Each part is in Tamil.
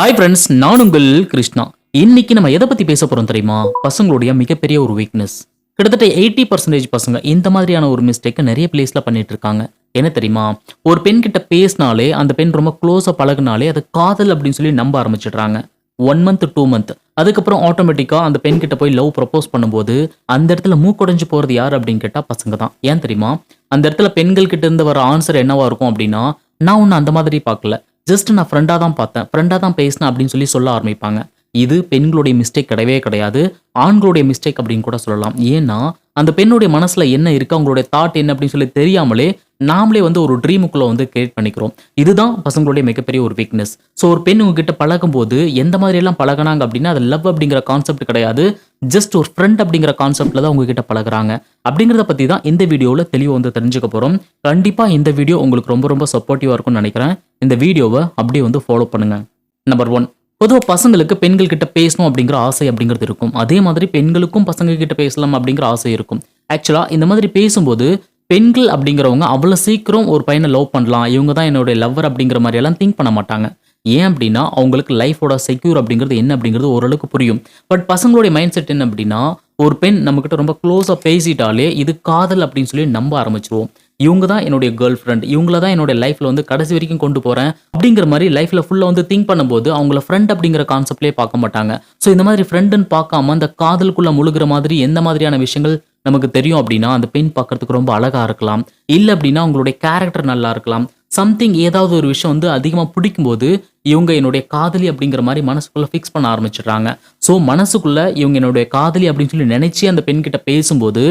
ஹாய் ஃப்ரெண்ட்ஸ் நான் உங்கள் கிருஷ்ணா. இன்னைக்கு நம்ம எதை பத்தி பேச போறோம் தெரியுமா? பசங்களுடைய மிகப்பெரிய ஒரு வீக்னஸ் கிட்டத்தட்ட எயிட்டி பர்சன்டேஜ் பசங்க இந்த மாதிரியான ஒரு மிஸ்டேக்கை நிறைய பிளேஸ்ல பண்ணிட்டு இருக்காங்க. என்ன தெரியுமா? ஒரு பெண் கிட்ட பேசினாலே அந்த பெண் ரொம்ப க்ளோஸா பழகுனாலே அது காதல் அப்படின்னு சொல்லி நம்ப ஆரம்பிச்சிடுறாங்க. ஒன் மந்த் டூ மந்த் அதுக்கப்புறம் ஆட்டோமேட்டிக்காக அந்த பெண் கிட்ட போய் லவ் ப்ரப்போஸ் பண்ணும்போது அந்த இடத்துல மூக்கொடைஞ்சு போகிறது யார் அப்படின்னு கேட்டால் பசங்க தான். ஏன் தெரியுமா? அந்த இடத்துல பெண்கள் கிட்ட இருந்து வர ஆன்சர் என்னவா இருக்கும் அப்படின்னா நான் ஒன்று அந்த மாதிரி பார்க்கல. ஜஸ்ட் நான் ஃப்ரெண்டாக தான் பார்த்தேன். ஃப்ரெண்டாக தான் பேசினேன் அப்படின்னு சொல்லி சொல்ல ஆரம்பிப்பாங்க. இது பெண்களுடைய மிஸ்டேக் கிடையவே கிடையாது. ஆண்களுடைய மிஸ்டேக் அப்படின்னு கூட சொல்லலாம். ஏன்னா அந்த பெண்ணுடைய மனசில் என்ன இருக்குது அவங்களுடைய தாட் என்ன அப்படின்னு சொல்லி தெரியாமலே நாமளே வந்து ஒரு ட்ரீமுக்குள்ளே வந்து கிரியேட் பண்ணிக்கிறோம். இதுதான் பசங்களுடைய மிகப்பெரிய ஒரு வீக்னஸ் ஸோ ஒரு பெண் உங்ககிட்ட பழகும் போது எந்த மாதிரியெல்லாம் பழகினாங்க பழகுனாங்க அப்படின்னா அது லவ் அப்படிங்கிற கான்செப்ட் கிடையாது. ஜஸ்ட் ஒரு ஃப்ரெண்ட் அப்படிங்கிற கான்செப்டில் தான் உங்ககிட்ட பழகுறாங்க. அப்படிங்கிறத பற்றி தான் இந்த வீடியோவில் தெளிவு வந்து தெரிஞ்சுக்க போகிறோம் கண்டிப்பாக இந்த வீடியோ உங்களுக்கு ரொம்ப ரொம்ப சப்போர்ட்டிவாக இருக்கும்னு நினைக்கிறேன். இந்த வீடியோவை அப்படியே வந்து ஃபாலோ பண்ணுங்கள் நம்பர் ஒன் பொதுவாக பசங்களுக்கு பெண்கள் கிட்ட பேசணும் அப்படிங்கிற ஆசை அப்படிங்கிறது இருக்கும். அதே மாதிரி பெண்களுக்கும் பசங்க கிட்ட பேசலாம் அப்படிங்கிற ஆசை இருக்கும். ஆக்சுவலாக இந்த மாதிரி பேசும்போது பெண்கள் அப்படிங்கிறவங்க அவ்வளோ சீக்கிரம் ஒரு பையனை லவ் பண்ணலாம். இவங்க தான் என்னுடைய லவ்வர் அப்படிங்கிற மாதிரி எல்லாம் திங்க் பண்ண மாட்டாங்க. ஏன் அப்படின்னா அவங்களுக்கு லைஃபோட செக்யூர் அப்படிங்கிறது என்ன அப்படிங்கிறது ஓரளவுக்கு புரியும். பட் பசங்களுடைய மைண்ட் செட் என்ன அப்படின்னா ஒரு பெண் நம்மக்கிட்ட ரொம்ப க்ளோஸாக பேசிட்டாலே இது காதல் அப்படின்னு சொல்லி நம்ப ஆரம்பிச்சிருவோம். இவங்க தான் என்னுடைய கேர்ள் ஃப்ரெண்ட் இவங்கள தான் என்னுடைய லைஃப்பில் வந்து கடைசி வரைக்கும் கொண்டு போகிறேன் அப்படிங்கிற மாதிரி லைஃப்பில் ஃபுல்லாக வந்து திங்க் பண்ணும்போது அவங்கள ஃப்ரெண்ட் அப்படிங்கிற கான்செப்ட்லேயே பார்க்க மாட்டாங்க. ஸோ இந்த மாதிரி ஃப்ரெண்டுன்னு பார்க்காம அந்த காதலுக்குள்ளே முழுகிற மாதிரி எந்த மாதிரியான விஷயங்கள் நமக்கு தெரியும் அப்படின்னா அந்த பெண் பார்க்கறதுக்கு ரொம்ப அழகாக இருக்கலாம். இல்லை அப்படின்னா அவங்களுடைய கேரக்டர் நல்லா இருக்கலாம். சம்திங் ஏதாவது ஒரு விஷயம் வந்து அதிகமாக பிடிக்கும்போது இவங்க என்னுடைய காதலி அப்படிங்கிற மாதிரி மனசுக்குள்ள ஃபிக்ஸ் பண்ண ஆரம்பிச்சிடுறாங்க. ஸோ மனசுக்குள்ள இவங்க என்னுடைய காதலி அப்படின்னு சொல்லி நினைச்சு அந்த பெண்கிட்ட பேசும்போது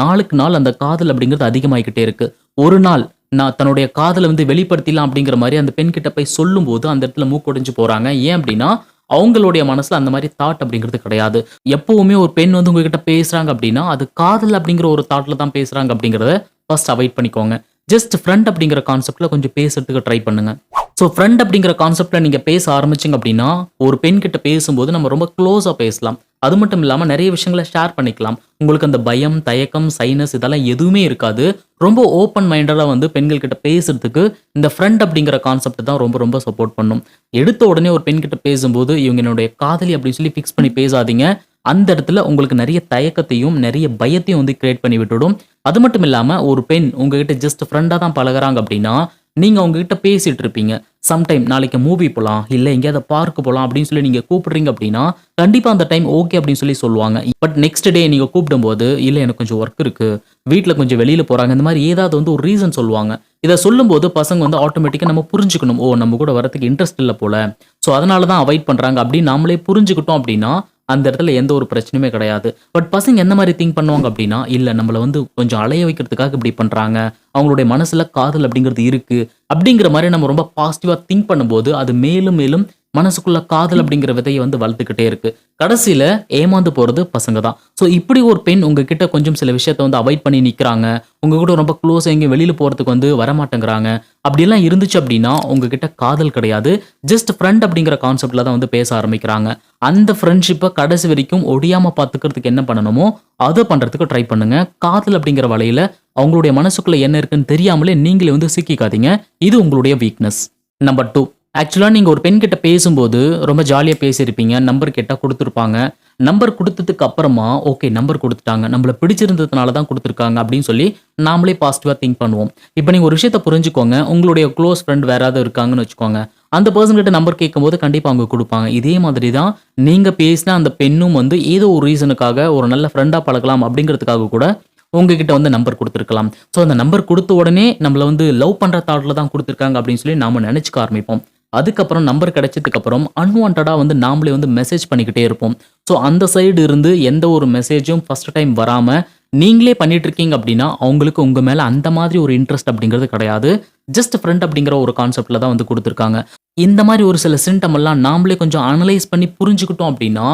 நாளுக்கு நாள் அந்த காதல் அப்படிங்கிறது அதிகமாகிக்கிட்டே இருக்கு. ஒரு நாள் நான் தன்னுடைய காதலை வந்து வெளிப்படுத்திடலாம் அப்படிங்கிற மாதிரி அந்த பெண்கிட்ட போய் சொல்லும்போது அந்த இடத்துல மூக்கொடைஞ்சு போறாங்க. ஏன் அப்படின்னா அவங்களுடைய மனசில் அந்த மாதிரி தாட் அப்படிங்கிறது கிடையாது. எப்பவுமே ஒரு பெண் வந்து உங்ககிட்ட பேசுகிறாங்க அப்படின்னா அது காதல் அப்படிங்கிற ஒரு தாட்டில் தான் பேசுகிறாங்க அப்படிங்கிறத ஃபர்ஸ்ட் அவாய்ட் பண்ணிக்கோங்க. ஜஸ்ட் ஃப்ரெண்ட் அப்படிங்கிற கான்செப்டில் கொஞ்சம் பேசுறதுக்கு ட்ரை பண்ணுங்க. ஸோ ஃப்ரெண்ட் அப்படிங்கிற கான்செப்டில் நீங்கள் பேச ஆரம்பிச்சிங்க அப்படின்னா ஒரு பெண் கிட்ட பேசும்போது நம்ம ரொம்ப க்ளோஸாக பேசலாம். அது மட்டும் இல்லாமல் நிறைய விஷயங்களை ஷேர் பண்ணிக்கலாம். உங்களுக்கு அந்த பயம் தயக்கம் சைனஸ் இதெல்லாம் எதுவுமே இருக்காது. ரொம்ப ஓப்பன் மைண்டடாக வந்து பெண்கள் கிட்ட பேசுறதுக்கு இந்த ஃப்ரெண்ட் அப்படிங்கிற கான்செப்ட் தான் ரொம்ப ரொம்ப சப்போர்ட் பண்ணும். எடுத்த உடனே ஒரு பெண் கிட்ட பேசும்போது இவங்க என்னுடைய காதலி அப்படின்னு சொல்லி ஃபிக்ஸ் பண்ணி பேசாதீங்க. அந்த இடத்துல உங்களுக்கு நிறைய தயக்கத்தையும் நிறைய பயத்தையும் வந்து கிரியேட் பண்ணி விட்டுடும். அது மட்டும் இல்லாமல் ஒரு பெண் உங்ககிட்ட ஜஸ்ட் ஃப்ரெண்டாக தான் பழகுறாங்க அப்படின்னா நீங்கள் உங்ககிட்ட பேசிகிட்டு இருப்பீங்க. சம்டைம் நாளைக்கு மூவி போகலாம் இல்லை எங்கேயாவது பார்க் போகலாம் அப்படின்னு சொல்லி நீங்கள் கூப்பிடுறீங்க அப்படின்னா கண்டிப்பாக அந்த டைம் ஓகே அப்படின்னு சொல்லி சொல்லுவாங்க. பட் நெக்ஸ்ட் டே நீங்கள் கூப்பிடும்போது இல்லை எனக்கு கொஞ்சம் ஒர்க் இருக்குது வீட்டில் கொஞ்சம் வெளியில் போகிறாங்க இந்த மாதிரி ஏதாவது வந்து ஒரு ரீசன் சொல்லுவாங்க. இதை சொல்லும்போது பசங்க வந்து ஆட்டோமேட்டிக்காக நம்ம புரிஞ்சுக்கணும். ஓ நம்ம கூட வரதுக்கு இன்ட்ரெஸ்ட் இல்லை போல. ஸோ அதனால தான் அவாய்ட் பண்ணுறாங்க அப்படின்னு நாமளே புரிஞ்சுக்கிட்டோம் அப்படின்னா அந்த இடத்துல எந்த ஒரு பிரச்சனையுமே கிடையாது. பட் பசங்க எந்த மாதிரி திங்க் பண்ணுவாங்க அப்படின்னா இல்லை நம்மளை வந்து கொஞ்சம் அலைய வைக்கிறதுக்காக இப்படி பண்ணுறாங்க அவங்களுடைய மனசில் காதல் அப்படிங்கிறது இருக்குது அப்படிங்கிற மாதிரி நம்ம ரொம்ப பாசிட்டிவாக திங்க் பண்ணும்போது அது மேலும் மேலும் மனசுக்குள்ள காதல் அப்படிங்கிற விதையை வந்து வளர்த்துக்கிட்டே இருக்கு. கடைசியில ஏமாந்து போறது பசங்க தான். ஸோ இப்படி ஒரு பெண் உங்ககிட்ட கொஞ்சம் சில விஷயத்த வந்து அவாய்ட் பண்ணி நிற்கிறாங்க உங்கள் கூட ரொம்ப க்ளோஸாக எங்கேயும் வெளியில் போகிறதுக்கு வந்து வரமாட்டேங்கிறாங்க. அப்படிலாம் இருந்துச்சு அப்படின்னா உங்ககிட்ட காதல் கிடையாது. ஜஸ்ட் ஃப்ரெண்ட் அப்படிங்கிற கான்செப்டில் தான் வந்து பேச ஆரம்பிக்கிறாங்க. அந்த ஃப்ரெண்ட்ஷிப்பை கடைசி வரைக்கும் ஒடியாமல் பார்த்துக்கிறதுக்கு என்ன பண்ணணுமோ அதை பண்ணுறதுக்கு ட்ரை பண்ணுங்க. காதல் அப்படிங்கிற வலையில் அவங்களுடைய மனசுக்குள்ளே என்ன இருக்குன்னு தெரியாமலே நீங்களே வந்து சிக்கிக்காதீங்க. இது உங்களுடைய வீக்னஸ் நம்பர் டூ ஆக்சுவலாக நீங்கள் ஒரு பெண்கிட்ட பேசும்போது ரொம்ப ஜாலியாக பேசியிருப்பீங்க. நம்பர் கேட்டால் கொடுத்துருப்பாங்க. நம்பர் கொடுத்ததுக்கு அப்புறமா ஓகே நம்பர் கொடுத்துட்டாங்க. நம்மளை பிடிச்சிருந்ததுனால தான் கொடுத்துருக்காங்க அப்படின்னு சொல்லி நாமளே பாசிட்டிவாக திங்க் பண்ணுவோம். இப்போ நீங்கள் ஒரு விஷயத்த புரிஞ்சுக்கோங்க. உங்களுடைய க்ளோஸ் ஃப்ரெண்ட் வேற ஏதாவது இருக்காங்கன்னு வச்சுக்கோங்க. அந்த பர்சன் கிட்ட நம்பர் கேட்கும்போது கண்டிப்பாக அவங்க கொடுப்பாங்க. இதே மாதிரி தான் நீங்கள் பேசின அந்த பெண்ணும் வந்து ஏதோ ஒரு ரீசனுக்காக ஒரு நல்ல ஃப்ரெண்டாக பழகலாம் அப்படிங்கிறதுக்காக கூட உங்ககிட்ட வந்து நம்பர் கொடுத்துருக்கலாம். ஸோ அந்த நம்பர் கொடுத்த உடனே நம்மளை வந்து லவ் பண்ணுற தாட்டில் தான் கொடுத்துருக்காங்க அப்படின்னு சொல்லி நாம நினச்சிக்க ஆரம்பிப்போம். அதுக்கப்புறம் நம்பர் கிடைச்சதுக்கப்புறம் அன்வான்டாக வந்து நாமளே வந்து மெசேஜ் பண்ணிக்கிட்டே இருப்போம். ஸோ அந்த சைடு இருந்து எந்த ஒரு மெசேஜும் ஃபர்ஸ்ட் டைம் வராமல் நீங்களே பண்ணிட்டு இருக்கீங்க அப்படின்னா அவங்களுக்கு உங்கள் மேலே அந்த மாதிரி ஒரு இன்ட்ரெஸ்ட் அப்படிங்கிறது கிடையாது. ஜஸ்ட் ஃப்ரெண்ட் அப்படிங்கிற ஒரு கான்செப்டில் தான் வந்து கொடுத்துருக்காங்க. இந்த மாதிரி ஒரு சில சிம்டம் எல்லாம் நாமளே கொஞ்சம் அனலைஸ் பண்ணி புரிஞ்சுக்கிட்டோம் அப்படின்னா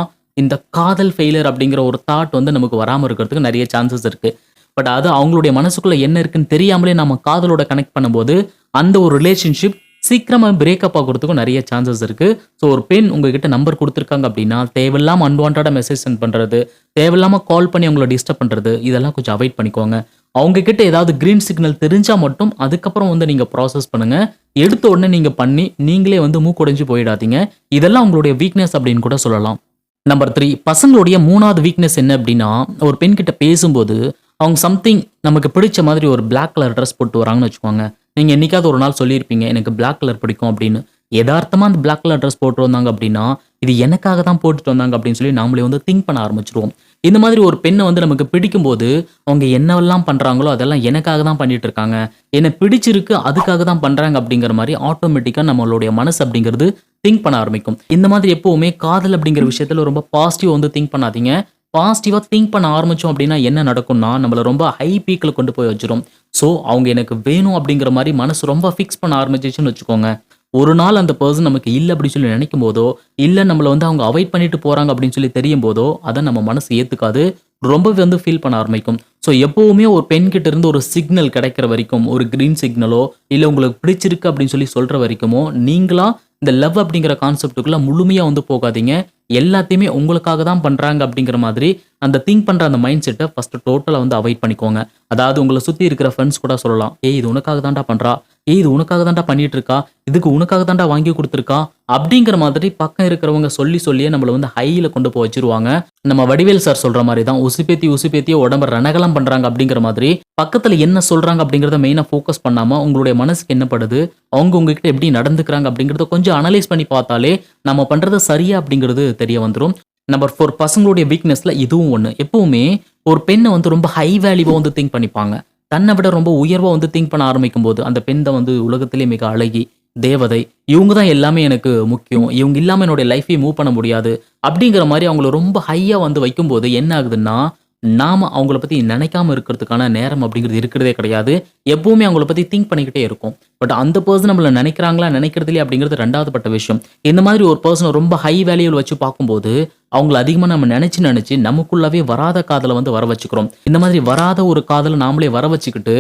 இந்த காதல் ஃபெயிலியர் அப்படிங்கிற ஒரு தாட் வந்து நமக்கு வராமல் இருக்கிறதுக்கு நிறைய சான்சஸ் இருக்குது பட் அது அவங்களுடைய மனசுக்குள்ளே என்ன இருக்குன்னு தெரியாமலே நம்ம காதலோட கனெக்ட் பண்ணும்போது அந்த ஒரு ரிலேஷன்ஷிப் சீக்கிரமாக பிரேக்கப் ஆகிறதுக்கும் நிறைய சான்சஸ் இருக்குது ஸோ ஒரு பெண் உங்ககிட்ட நம்பர் கொடுத்துருக்காங்க அப்படின்னா தேவையில்லாமல் அன்வான்டாக மெசேஜ் சென்ட் பண்ணுறது தேவையில்லாமல் கால் பண்ணி அவங்கள டிஸ்டர்ப் பண்ணுறது இதெல்லாம் கொஞ்சம் அவாய்ட் பண்ணிக்கோங்க. அவங்கக்கிட்ட ஏதாவது கிரீன் சிக்னல் தெரிஞ்சால் மட்டும் அதுக்கப்புறம் வந்து நீங்கள் ப்ராசஸ் பண்ணுங்கள் எடுத்த உடனே நீங்கள் பண்ணி நீங்களே வந்து மூக்குடைஞ்சு போயிடாதீங்க. இதெல்லாம் உங்களுடைய வீக்னஸ் அப்படின்னு கூட சொல்லலாம். நம்பர் த்ரீ பசங்களுடைய மூணாவது வீக்னஸ் என்ன அப்படின்னா ஒரு பெண்கிட்ட பேசும்போது அவங்க சம்திங் நமக்கு பிடிச்ச மாதிரி ஒரு பிளாக் கலர் ட்ரெஸ் போட்டு வராங்கன்னு வச்சுக்கோங்க. நீங்கள் என்னைக்காவது ஒரு நாள் சொல்லியிருப்பீங்க எனக்கு பிளாக் கலர் பிடிக்கும் அப்படின்னு. எதார்த்தமாக அந்த பிளாக் கலர் ட்ரெஸ் போட்டு வந்தாங்க அப்படின்னா இது எனக்காக தான் போட்டுட்டு வந்தாங்க அப்படின்னு சொல்லி நாமளே வந்து திங்க் பண்ண ஆரம்பிச்சிருவோம். இந்த மாதிரி ஒரு பெண்ணை வந்து நமக்கு பிடிக்கும்போது அவங்க என்னவெல்லாம் பண்ணுறாங்களோ அதெல்லாம் எனக்காக தான் பண்ணிட்டு இருக்காங்க என்னை பிடிச்சிருக்கு அதுக்காக தான் பண்ணுறாங்க அப்படிங்கிற மாதிரி ஆட்டோமேட்டிக்காக நம்மளுடைய மனசு அப்படிங்கிறது திங்க் பண்ண ஆரம்பிக்கும். இந்த மாதிரி எப்போவுமே காதல் அப்படிங்கிற விஷயத்தில் ரொம்ப பாசிட்டிவ் வந்து திங்க் பண்ணாதீங்க. பாசிட்டிவாக திங்க் பண்ண ஆரம்பித்தோம் அப்படின்னா என்ன நடக்கும்னா நம்மளை ரொம்ப ஹை பீக்கில் கொண்டு போய் வச்சிடும் ஸோ அவங்க எனக்கு வேணும் அப்படிங்கிற மாதிரி மனசு ரொம்ப ஃபிக்ஸ் பண்ண ஆரம்பிச்சிச்சுன்னு வச்சுக்கோங்க. ஒரு நாள் அந்த பர்சன் நமக்கு இல்லை அப்படின்னு சொல்லி நினைக்கும் போதோ இல்லை நம்மளை வந்து அவங்க அவாய்ட் பண்ணிட்டு போகிறாங்க அப்படின்னு சொல்லி தெரியும் போதோ அதை நம்ம மனசு ஏற்றுக்காது ரொம்பவே வந்து ஃபீல் பண்ண ஆரம்பிக்கும். ஸோ எப்போவுமே ஒரு பெண்கிட்ட இருந்து ஒரு சிக்னல் கிடைக்கிற வரைக்கும் ஒரு க்ரீன் சிக்னலோ இல்லை உங்களுக்கு பிடிச்சிருக்கு அப்படின்னு சொல்லி சொல்கிற வரைக்குமோ நீங்களாக இந்த லவ் அப்படிங்கிற கான்செப்டுக்குள்ள முழுமையா வந்து போகாதீங்க. எல்லாத்தையுமே உங்களுக்காக தான் பண்றாங்க அப்படிங்கிற மாதிரி அந்த திங்க் பண்ற அந்த மைண்ட் செட்டை ஃபர்ஸ்ட் டோட்டலா வந்து அவாய்ட் பண்ணிக்கோங்க. அதாவது உங்களை சுத்தி இருக்கிற ஃப்ரெண்ட்ஸ் கூட சொல்லலாம் ஏய் இது உனக்காக தான்டா பண்றா. ஏய் இது உனக்காக தான்டா பண்ணிட்டு இருக்கா இதுக்கு உனக்காக தான்டா வாங்கி கொடுத்துருக்கா? அப்படிங்கிற மாதிரி பக்கம் இருக்கிறவங்க சொல்லி சொல்லியே நம்மளை வந்து ஹையில கொண்டு போய் வச்சிருவாங்க. நம்ம வடிவேல் சார் சொல்ற மாதிரி தான் உசுப்பேத்தி உசுப்பேத்திய உடம்ப ரணகலம் பண்றாங்க அப்படிங்கிற மாதிரி பக்கத்துல என்ன சொல்றாங்க அப்படிங்கறத மெயினா ஃபோக்கஸ் பண்ணாம உங்களுடைய மனசுக்கு என்ன படுது? அவங்க உங்ககிட்ட எப்படி நடந்துக்கிறாங்க அப்படிங்கறத கொஞ்சம் அனலைஸ் பண்ணி பார்த்தாலே நம்ம பண்றது சரியா அப்படிங்கிறது தெரிய வந்துடும் நம்பர் ஃபோர் பசங்களுடைய வீக்னஸ்ல இதுவும் ஒன்று எப்பவுமே ஒரு பெண்ணை வந்து ரொம்ப ஹை வேல்யூவா வந்து திங்க் பண்ணிப்பாங்க. தன்னை விட ரொம்ப உயர்வாக வந்து திங்க் பண்ண ஆரம்பிக்கும் போது அந்த பெண் தான் வந்து உலகத்திலே மிக அழகி தேவதை. இவங்க தான் எல்லாமே எனக்கு முக்கியம். இவங்க இல்லாமல் என்னுடைய லைஃபையும் மூவ் பண்ண முடியாது. அப்படிங்கிற மாதிரி அவங்கள ரொம்ப ஹையாக வந்து வைக்கும்போது என்ன ஆகுதுன்னா நாம் அவங்கள பற்றி நினைக்காம இருக்கிறதுக்கான நேரம் அப்படிங்கிறது இருக்கிறதே கிடையாது. எப்பவுமே அவங்கள பற்றி திங்க் பண்ணிக்கிட்டே இருக்கும். பட் அந்த பர்சன் நம்மளை நினைக்கிறாங்களா நினைக்கிறதுலே அப்படிங்கிறது ரெண்டாவது பட்ட விஷயம். இந்த மாதிரி ஒரு பர்சனை ரொம்ப ஹை வேல்யூவில் வச்சு பார்க்கும்போது அவங்கள அதிகமாக நம்ம நினச்சி நினச்சி நமக்குள்ளவே வராத காதலை வந்து வர வச்சுக்கிறோம். இந்த மாதிரி வராத ஒரு காதலை நாமளே வர வச்சுக்கிட்டு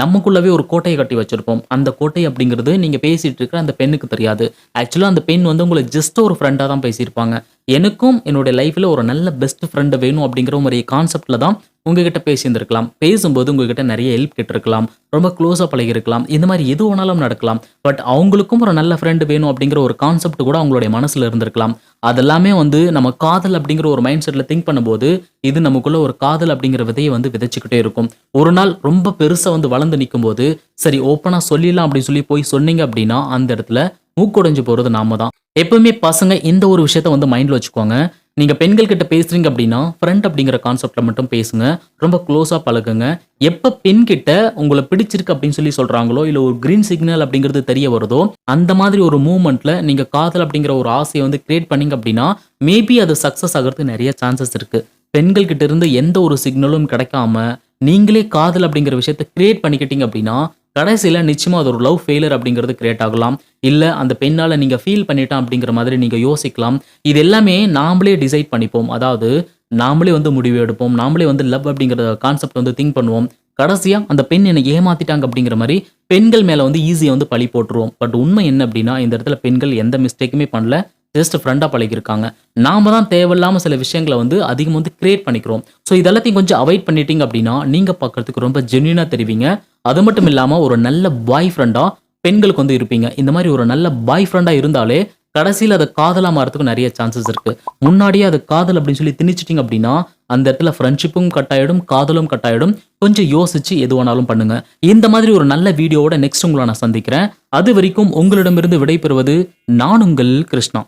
நமக்குள்ளவே ஒரு கோட்டையை கட்டி வச்சிருப்போம். அந்த கோட்டை அப்படிங்கிறது நீங்கள் பேசிகிட்டு இருக்கிற அந்த பெண்ணுக்கு தெரியாது. ஆக்சுவலாக அந்த பெண் வந்து உங்களை ஜஸ்ட் ஒரு ஃப்ரெண்டாக தான் பேசியிருப்பாங்க. எனக்கும் என்னுடைய லைஃப்பில் ஒரு நல்ல பெஸ்ட் ஃப்ரெண்டு வேணும் அப்படிங்கிற ஒரு கான்செப்டில் தான் உங்ககிட்ட பேசியிருந்திருக்கலாம். பேசும்போது உங்ககிட்ட நிறைய ஹெல்ப் கேட்டிருக்கலாம். ரொம்ப க்ளோஸாக பழகிருக்கலாம் இந்த மாதிரி எது வேணாலும் நடக்கலாம். பட் அவங்களுக்கும் ஒரு நல்ல ஃப்ரெண்டு வேணும் அப்படிங்கிற ஒரு கான்செப்ட் கூட அவங்களுடைய மனசில் இருந்திருக்கலாம். அதெல்லாமே வந்து நம்ம காதல் அப்படிங்கிற ஒரு மைண்ட் செட்டில் திங்க் பண்ணும்போது இது நமக்குள்ள ஒரு காதல் அப்படிங்கிற விதையை வந்து விதைச்சிக்கிட்டே இருக்கும். ஒரு நாள் ரொம்ப பெருசாக வந்து வளர்ந்து நிற்கும் போது சரி ஓப்பனாக சொல்லிடலாம் அப்படின்னு சொல்லி போய் சொன்னீங்க அப்படின்னா அந்த இடத்துல மூக்குடைஞ்சு போகிறது நாம தான் எப்பவுமே பசங்க இந்த ஒரு விஷயத்த வந்து மைண்டில் வச்சுக்கோங்க நீங்கள் பெண்கள் கிட்ட பேசுறீங்க அப்படின்னா ஃப்ரெண்ட் அப்படிங்கிற கான்செப்டில் மட்டும் பேசுங்க. ரொம்ப க்ளோஸாக பழகுங்க. எப்போ பெண்கிட்ட உங்களை பிடிச்சிருக்கு அப்படின்னு சொல்லி சொல்கிறாங்களோ இல்லை ஒரு க்ரீன் சிக்னல் அப்படிங்கிறது தெரிய வருதோ அந்த மாதிரி ஒரு மூமெண்ட்டில் நீங்கள் காதல் அப்படிங்கிற ஒரு ஆசையை வந்து கிரியேட் பண்ணீங்க அப்படின்னா மேபி அது சக்ஸஸ் ஆகிறதுக்கு நிறைய சான்சஸ் இருக்குது பெண்கள் கிட்ட இருந்து எந்த ஒரு சிக்னலும் கிடைக்காம நீங்களே காதல் அப்படிங்கிற விஷயத்த கிரியேட் பண்ணிக்கிட்டீங்க அப்படின்னா கடைசியில் நிச்சயமாக அது ஒரு லவ் ஃபெயிலர் அப்படிங்கிறது கிரியேட் ஆகலாம். இல்லை அந்த பெண்ணால் நீங்கள் ஃபீல் பண்ணிட்டான் அப்படிங்கிற மாதிரி நீங்கள் யோசிக்கலாம். இது எல்லாமே நாமளே டிசைட் பண்ணிப்போம். அதாவது நாமளே வந்து முடிவு எடுப்போம். நாமளே வந்து லவ் அப்படிங்கிற கான்செப்ட் வந்து திங்க் பண்ணுவோம். கடைசியாக அந்த பெண் என்னை ஏமாத்திட்டாங்க அப்படிங்கிற மாதிரி பெண்கள் மேலே வந்து ஈஸியாக வந்து பழி போட்டுருவோம். பட் உண்மை என்ன அப்படின்னா இந்த இடத்துல பெண்கள் எந்த மிஸ்டேக்குமே பண்ணல. ஜஸ்ட் ஃப்ரெண்டாக பழகிருக்காங்க நாம தான் தேவையில்லாமல் சில விஷயங்களை வந்து அதிகம் வந்து கிரியேட் பண்ணிக்கிறோம். ஸோ இதெல்லாத்தையும் கொஞ்சம் அவாய்ட் பண்ணிட்டீங்க அப்படின்னா நீங்கள் பார்க்கறதுக்கு ரொம்ப ஜென்யூனாக தெரிவிங்க. அது மட்டும் இல்லாமல் ஒரு நல்ல பாய் ஃப்ரெண்டாக பெண்களுக்கு வந்து இருப்பீங்க. இந்த மாதிரி ஒரு நல்ல பாய் ஃப்ரெண்டாக இருந்தாலே கடைசியில் அதை காதலாக மாறதுக்கு நிறைய சான்சஸ் இருக்குது முன்னாடியே அது காதல் அப்படின்னு சொல்லி திணிச்சிட்டிங்க அப்படின்னா அந்த இடத்துல ஃப்ரெண்ட்ஷிப்பும் கட் ஆயிடும் காதலும் கட் ஆகிடும் கொஞ்சம் யோசிச்சு எது வேணாலும் பண்ணுங்க. இந்த மாதிரி ஒரு நல்ல வீடியோவோட நெக்ஸ்ட் உங்களை நான் சந்திக்கிறேன். அது வரைக்கும் உங்களிடமிருந்து விடைபெறுவது நான் உங்கள் கிருஷ்ணா.